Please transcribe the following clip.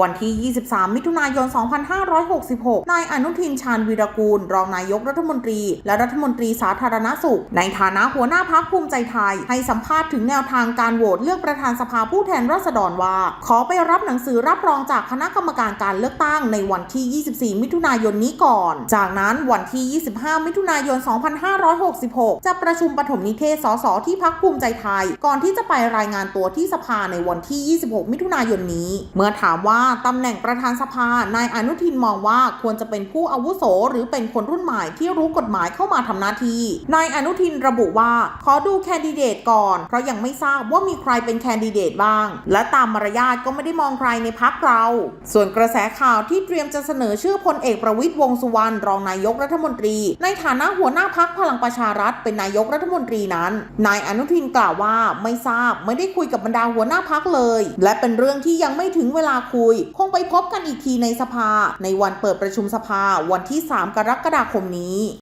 วันที่ 23 มิถุนายน 2566 นายอนุทินชาญวีรกูล รองนายกรัฐมนตรี และรัฐมนตรีสาธารณสุข ในฐานะหัวหน้าพักภูมิใจไทย ให้สัมภาษณ์ถึงแนวทางการโหวตเลือกประธานสภาผู้แทนราษฎรว่า ขอไปรับหนังสือรับรองจากคณะกรรมการการเลือกตั้งในวันที่ 24 มิถุนายนนี้ก่อน จากนั้นวันที่ 25 มิถุนายน 2566 จะประชุมปฐมนิเทศ สส ที่พักภูมิใจไทย ก่อนที่จะไปรายงานตัวที่สภาในวันที่ 26 มิถุนายนนี้ เมื่อถามว่าตำแหน่งประธานสภานายอนุทินมองว่าควรจะเป็นผู้อาวุโส หรือเป็นคนรุ่นใหม่ที่รู้กฎหมายเข้ามาทำหน้าที่นายอนุทินระบุว่า ขอดูแคนดิเดตก่อน เพราะยังไม่ทราบว่ามีใครเป็นแคนดิเดตบ้าง และตามมารยาทก็ไม่ได้มองใครในพักเรา ส่วนกระแสข่าวที่เตรียมจะเสนอชื่อพลเอกประวิตยวงสุวรรณรองนายกรัฐมนตรี ในฐานะหัวหน้าพักพลังประชารัฐเป็นนายกรัฐมนตรีนั้น นายอนุทินกล่าวว่าไม่ทราบไม่ได้คุยกับบรรดาหัวหน้าพักเลย และเป็นเรื่องที่ยังไม่ถึงเวลาคุยย คงไปพบกันอีกทีในสภา ในวันเปิดประชุมสภาวันที่ 3 กรกฎาคมนี้